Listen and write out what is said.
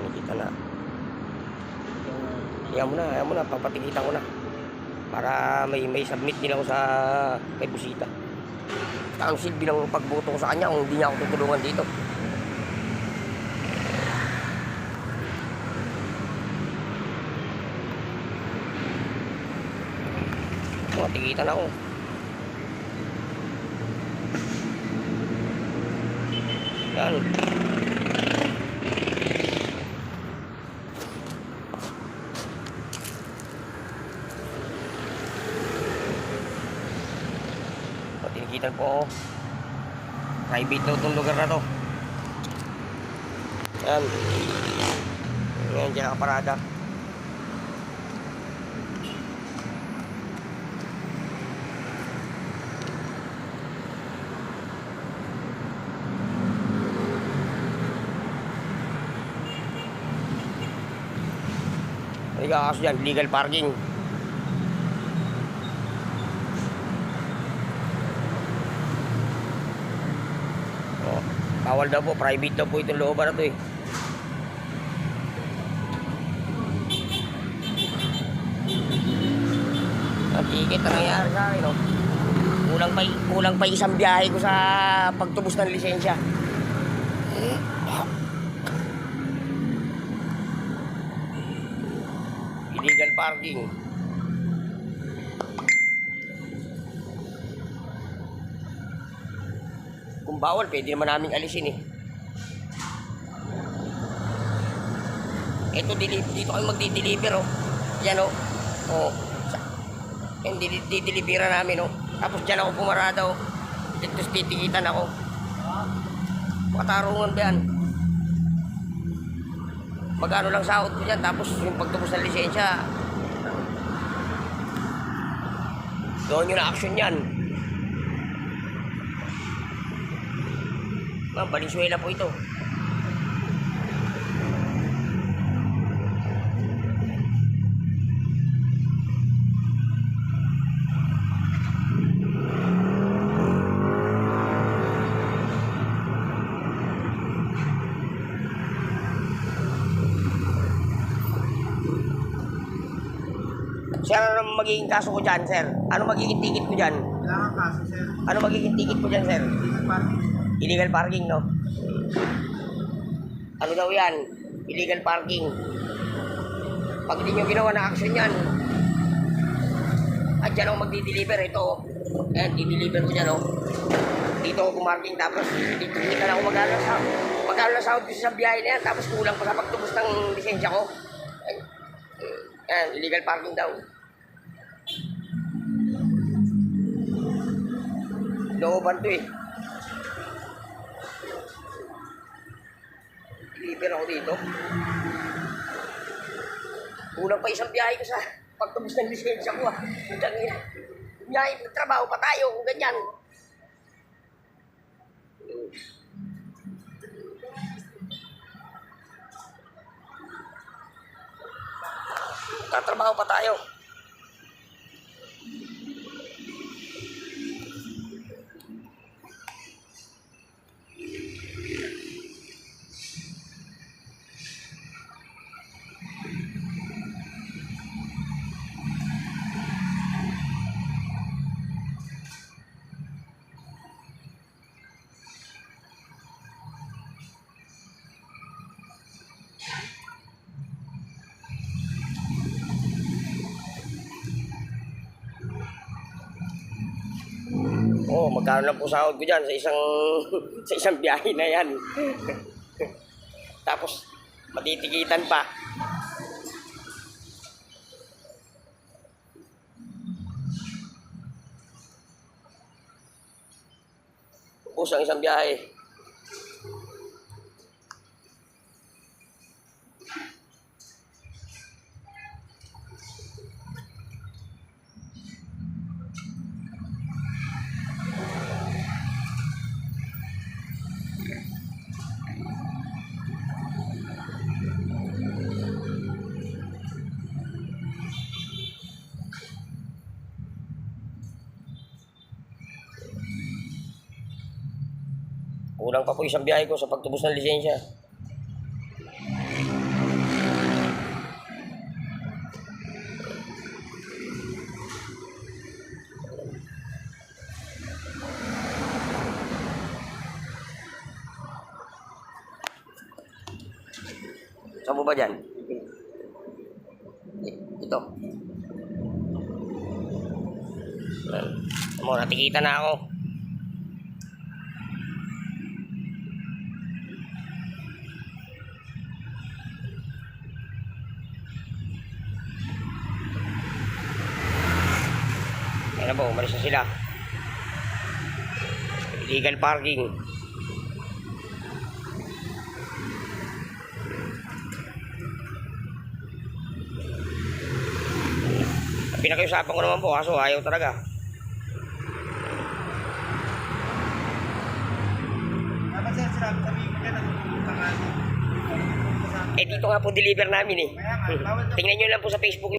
kinikita na. Yan mo na, yan mo na, papatikitan ko na. Para may may submit din ako sa kay Busita. Ang silbi ng pagboto ko sa kanya kung hindi niya ako tutulungan dito. Mga tikitan ako. Yan. Tinikitan po ako. Private daw itong lugar na to. Yan. Yan, dyan nakaparada. May kaso legal parking. Bawal daw po, private daw po itong looban na to eh. Ang ticket na nangyari no? Kulang pa, kulang pa isang biyahe ko sa pagtubos ng lisensya. Illegal parking. Kung bawal, pwede naman namin alisin eh. Ito, dito kami magdi-deliver oh. Yan oh. Oh. Sa- Yan, di- di-delivera namin oh. Tapos dyan ako pumarada oh. Dito titikitan ako. Patarungan ba yan? Magkano lang sahod ko dyan, tapos yung pagtapos ng lisensya, doon yung na-action yan. Ma'am, Valenzuela po ito. Sir, ano magiging kaso ko dyan, sir? Ano magiging ticket ko dyan? Kailangan kaso, sir. Ano magiging ticket ko dyan, sir? Illegal parking. Illegal parking, no? Ano daw yan? Illegal parking. Pag hindi nyo ginawa na action yan, at dyan ako magdi-deliver. Ito, ayan, di-deliver ko dyan, oh. Dito ako kumarking, tapos dito kita na ako mag-alo na sahod ko sa biyahe na yan, tapos kulang pa sa pagtubos ng lisensya ko. Ayan, ayan, illegal parking daw. Looban to eh. Deliver ako dito. Kulang pa isang biyahe ko sa pagtubos ng lisensya ko ah. Putang ina. Biyahe, trabaho pa tayo kung ganyan. Tatrabaho pa tayo. Oh, magkano lang po sahod ko dyan sa isang sa isang biyahe na yan. Tapos matitikitan pa. Ubus ang isang biyahe. Kulang pa po isang biyahe ko sa pagtubos ng lisensya. Saan po ba dyan? Ito. Mura, tikita na ako. Na po, umalis na sila. Illegal parking. Pinakiusapan ko naman po, kaso ayaw talaga. Dapat sir, sir, sabihin mo dyan, nagpupunta ka. Eh dito nga po deliver namin eh. Na Tingnan nyo lang po sa Facebook